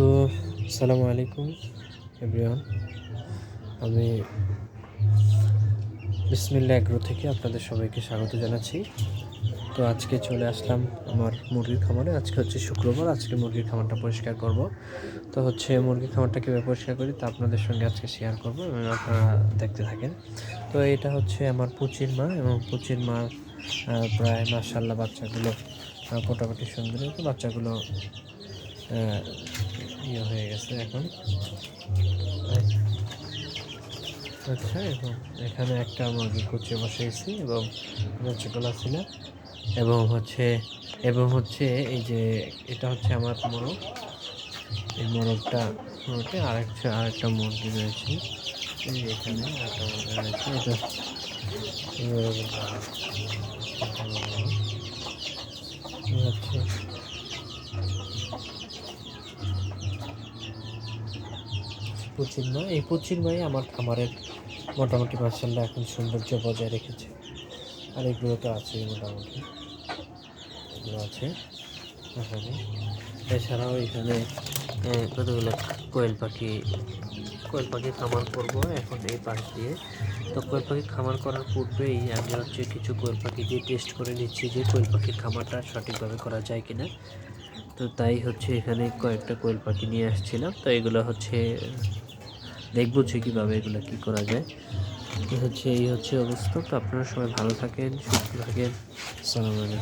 তো সালামু আলাইকুম এভরিওয়ান আমি বিসমিল্লা এগ্রো থেকে আপনাদের সবাইকে স্বাগত জানাচ্ছি। তো আজকে চলে আসলাম আমার মুরগির খামারে। আজকে হচ্ছে শুক্রবার, আজকে মুরগির খামারটা পরিষ্কার করব। তো হচ্ছে মুরগির খামারটা কীভাবে পরিষ্কার করি তা আপনাদের সঙ্গে আজকে শেয়ার করব এবং আপনারা দেখতে থাকেন। তো এটা হচ্ছে আমার পুচির মা এবং পুচির মা প্রায় মাসাল্লাহ বাচ্চাগুলো মোটামুটি সুন্দর। বাচ্চাগুলো ইয়ে হয়ে গেছে এখন। আচ্ছা এবং এখানে একটা মুরগি কুচিয়ে বসিয়েছি এবং বাচ্চাগুলো ছিল এবং হচ্ছে এবং হচ্ছে এই যে, এটা হচ্ছে আমার মোরগ। এই মোরগটা মোরগে আরেকটা আরেকটা মুরগি রয়েছে। এই এখানে আরেকটা মুরগি রয়েছে। এটা এই পুচির মা এই পুচির মাই আমার খামারের মোটামুটি মার্শাল্লাহ এখন সৌন্দর্য বজায় রেখেছে। আর এগুলো তো আছেই মোটামুটি। এগুলো আছে। এখানে। এছাড়াও এখানে কতগুলো কোয়েল পাখি কোয়েল পাখি খামার করব এখন এই পাশ দিয়ে। তো কোয়েল পাখি খামার করার পূর্বেই আমি হচ্ছে কিছু কোয়েল পাখি দিয়ে টেস্ট করে নিচ্ছি যে কোয়েল পাখির খামারটা সঠিকভাবে করা যায় কিনা। তো তাই হচ্ছে এখানে কয়েকটা কোয়েল পাখি নিয়ে আসছিলাম। তো এগুলো হচ্ছে দেখব যে কীভাবে এগুলো কী করা যায়। হচ্ছে, এই হচ্ছে অবস্থা। তো আপনারা সবাই ভালো থাকেন, সুস্থ থাকেন। সালাম আলাইকুম।